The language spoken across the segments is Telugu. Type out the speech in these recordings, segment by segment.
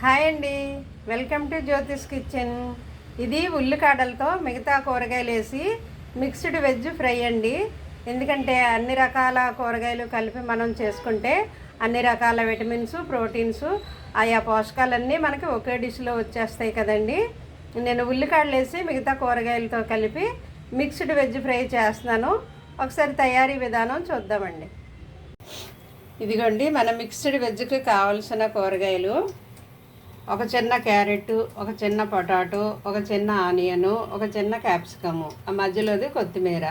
హాయ్ అండి. Welcome to Jyothish kitchen. ఇది ఉల్లికాడలతో మిగతా కూరగాయలు వేసి మిక్స్డ్ వెజ్ ఫ్రై అండి. ఎందుకంటే అన్ని రకాల కూరగాయలు కలిపి మనం చేసుకుంటే అన్ని రకాల విటమిన్స్ ప్రోటీన్స్ ఆయా పోషకాలన్నీ మనకి ఒకే డిష్లో వచ్చేస్తాయి కదండి. నేను ఉల్లికాడలు వేసి మిగతా కూరగాయలతో కలిపి మిక్స్డ్ వెజ్ ఫ్రై చేస్తున్నాను. ఒకసారి తయారీ విధానం చూద్దామండి. ఇదిగోండి మన మిక్స్డ్ వెజ్కి కావలసిన కూరగాయలు. ఒక చిన్న క్యారెట్ ఒక చిన్న పొటాటో ఒక చిన్న ఆనియను ఒక చిన్న క్యాప్సికము. ఆ మధ్యలోది కొత్తిమీర.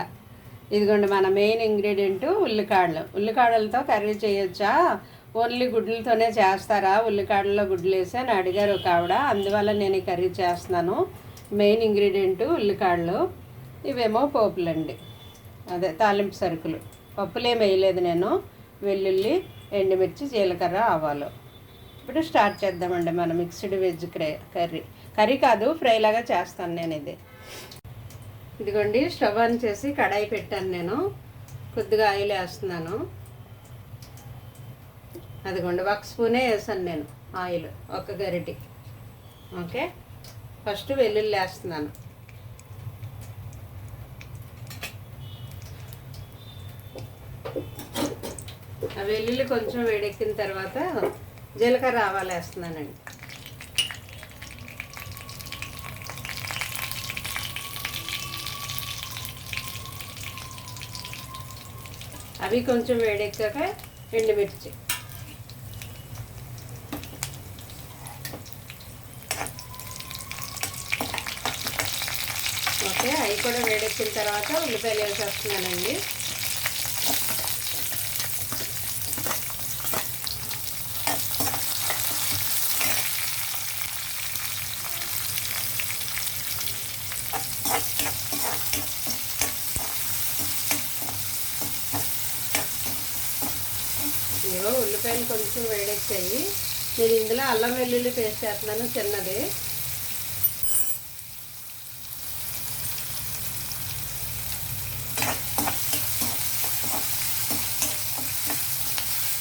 ఇదిగోండి మన మెయిన్ ఇంగ్రీడియంట్ ఉల్లికాడలు. ఉల్లికాడలతో కర్రీ చేయొచ్చా? ఓన్లీ గుడ్లతోనే చేస్తారా? ఉల్లికాడల్లో గుడ్లు వేసి అని అడిగారు ఒక ఆవిడ. అందువల్ల నేను ఈ కర్రీ చేస్తున్నాను. మెయిన్ ఇంగ్రీడియంట్ ఉల్లికాడలు. ఇవేమో పోపులండి. అదే తాలింపు సరుకులు. పప్పులేం వేయలేదు నేను. వెల్లుల్లి ఎండుమిర్చి జీలకర్ర ఆవాలు. ఇప్పుడు స్టార్ట్ చేద్దామండి మన మిక్స్డ్ వెజ్ క్రే కర్రీ. కర్రీ కాదు ఫ్రై లాగా చేస్తాను నేను ఇది ఇదిగోండి స్టవ్ ఆన్ చేసి కడాయి పెట్టాను నేను. కొద్దిగా ఆయిల్ వేస్తున్నాను. అదిగోండి ఒక స్పూనే వేసాను నేను ఆయిల్ ఒక గరిటి. ఓకే? ఫస్ట్ వెల్లుల్లి వేస్తున్నాను. ఆ వెల్లుల్లి కొంచెం వేడెక్కిన తర్వాత జీలకర్ర ఆవాలు వేస్తున్నానండి. అవి కొంచెం వేడెక్కాక ఎండుమిర్చి. ఓకే అవి కూడా వేడెక్కిన తర్వాత ఉల్లిపాయలు వేసేస్తున్నానండి. ఇదిగో ఉల్లిపాయలు కొంచెం వేడెక్కాయి. నేను ఇందులో అల్లం వెల్లుల్లి పేస్ట్ చేస్తున్నాను చిన్నది.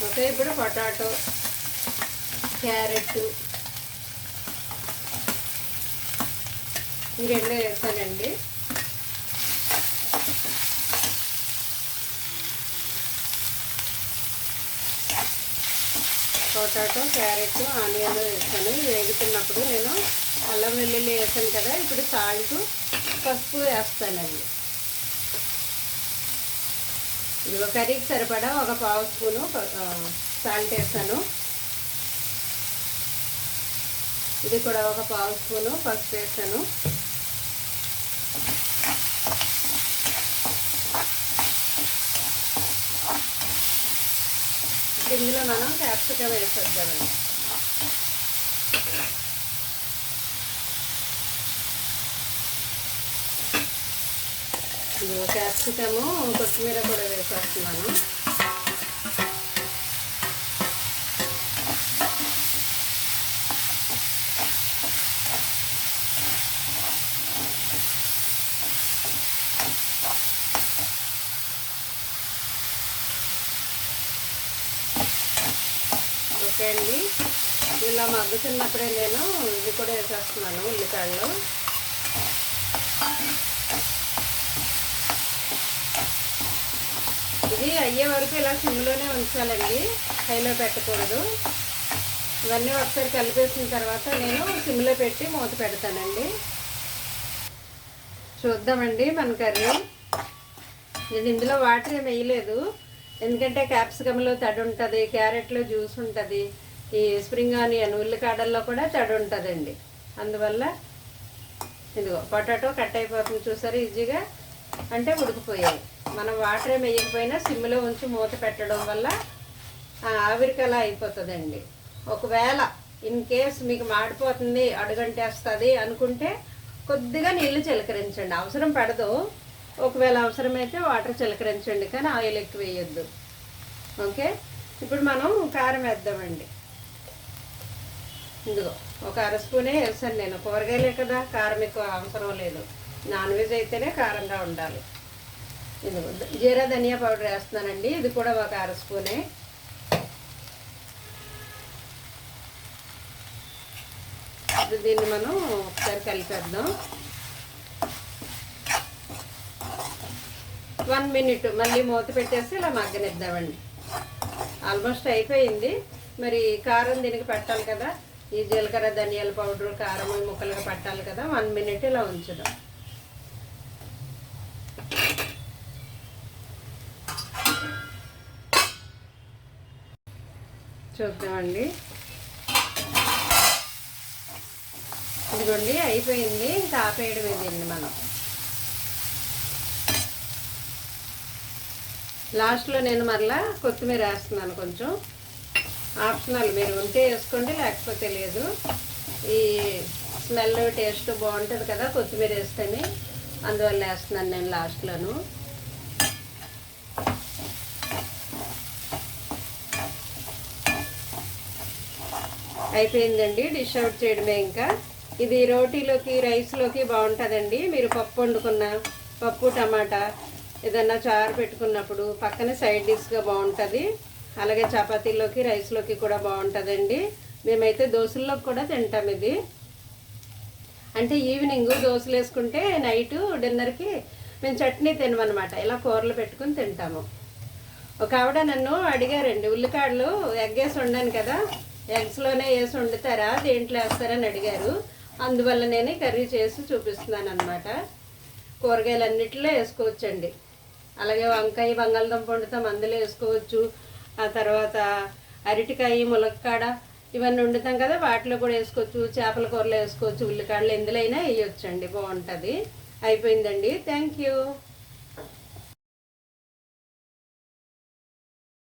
ఓకే ఇప్పుడు పొటాటో క్యారెట్. ఈ రెండు వేసానండి. పొటాటో క్యారెట్ ఆనియన్ వేసాను వేగుతున్నప్పుడు నేను అల్లం వెల్లుల్లి వేసాను కదా ఇప్పుడు సాల్ట్ పసుపు వేస్తానండి ఇది కర్రీకి సరిపడా ఒక పావు స్పూను సాల్ట్ వేసాను. ఇది కూడా ఒక పావు స్పూను పసుపు వేసాను. ఇందులో మనం క్యాప్సికం వేసేద్దామండి. ఇది క్యాప్సికము కొత్తిమీర కూడా వేసేస్తున్నాను. ఓకే అండి. ఇలా మగ్గుతున్నప్పుడే నేను ఇది కూడా వేసేస్తున్నాను ఉల్లిపాయలు. ఇది అయ్యే వరకు ఇలా సిమ్లోనే ఉంచాలండి. హైలో పెట్టకూడదు. ఇవన్నీ ఒకసారి కలిపేసిన తర్వాత నేను సిమ్లో పెట్టి మూత పెడతానండి. చూద్దామండి మన కర్రీ. నేను ఇందులో వాటర్ ఏమి వేయలేదు. ఎందుకంటే క్యాప్సికంలో తడి ఉంటుంది క్యారెట్లో జ్యూస్ ఉంటుంది ఈ స్ప్రింగ్ ఆనియన్ ఉల్లికాడల్లో కూడా తడి ఉంటుందండి. అందువల్ల ఇదిగో పొటాటో కట్ అయిపోతుంది చూసారు ఈజీగా అంటే ఉడికిపోయాయి. మనం వాటర్ ఏమి వేయకపోయినా సిమ్లో ఉంచి మూత పెట్టడం వల్ల ఆవిరికి అలా అయిపోతుందండి. ఒకవేళ ఇన్ కేస్ మీకు మాడిపోతుంది అడుగంటేస్తుంది అనుకుంటే కొద్దిగా నీళ్ళు చిలకరించండి. అవసరం పడదు. ఒకవేళ అవసరమైతే వాటర్ చిలకరించండి కానీ ఆయిల్ ఎక్కువ వేయొద్దు. ఓకే? ఇప్పుడు మనం కారం వేద్దామండి. ఇందులో ఒక అర స్పూనే వేసాను నేను. కూరగాయలే కదా కారం ఎక్కువ అవసరం లేదు. నాన్ వెజ్ అయితేనే కారంగా ఉండాలి. ఇదిగో జీరా ధనియా పౌడర్ వేస్తున్నానండి. ఇది కూడా ఒక అర స్పూనే. ఇప్పుడు దీన్ని మనం ఒకసారి కలిపేద్దాం. వన్ మినిట్ మళ్ళీ మూత పెట్టేసి ఇలా మగ్గనిద్దామండి. ఆల్మోస్ట్ అయిపోయింది. మరి కారం దీనికి పెట్టాలి కదా. ఈ జీలకర్ర ధనియాల పౌడర్ కారం ముక్కలుగా పట్టాలి కదా. వన్ మినిట్ ఇలా ఉంచుదాం. చూద్దామండి. ఇదిగోండి అయిపోయింది. ఇంకా ఆపేయడం ఇదండి మనం. లాస్ట్లో నేను మరలా కొత్తిమీర వేస్తున్నాను కొంచెం. ఆప్షనల్ మీరు ఉంటే వేసుకోండి లేకపోతే లేదు. ఈ స్మెల్ టేస్ట్ బాగుంటుంది కదా కొత్తిమీర వేస్తేనే. అందువల్ల వేస్తున్నాను నేను లాస్ట్లోను. అయిపోయిందండి డిష్ అవుట్ చేయడమే ఇంకా. ఇది రోటీలోకి రైస్లోకి బాగుంటుందండి. మీరు పప్పు వండుకున్న పప్పు టమాటా ఏదన్నా చారు పెట్టుకున్నప్పుడు పక్కన సైడ్ డిష్గా బాగుంటుంది. అలాగే చపాతీలోకి రైస్లోకి కూడా బాగుంటుందండి. మేమైతే దోశల్లోకి కూడా తింటాం ఇది. అంటే ఈవినింగ్ దోశలు వేసుకుంటే నైట్ డిన్నర్కి మేము చట్నీ తినమనమాట ఇలా కూరలు పెట్టుకుని తింటాము. ఒక ఆవిడ నన్ను అడిగారండి ఉల్లికాడలు ఎగ్ వేసి వండాను కదా ఎగ్స్లోనే వేసి వండుతారా దేంట్లో వేస్తారని అడిగారు. అందువల్ల నేను కర్రీ చేసి చూపిస్తున్నాను అనమాట కూరగాయలన్నిటిలో వేసుకోవచ్చండి. అలాగే వంకాయ బంగాళదుంప వండుతాం అందులో వేసుకోవచ్చు. ఆ తర్వాత అరటికాయ ములక్కాడ ఇవన్నీ వండుతాం కదా వాటిలో కూడా వేసుకోవచ్చు. చేపల కూరలో వేసుకోవచ్చు ఉల్లికాడలు ఎందులో అయినా వేయొచ్చండి బాగుంటుంది. అయిపోయిందండి. Thank you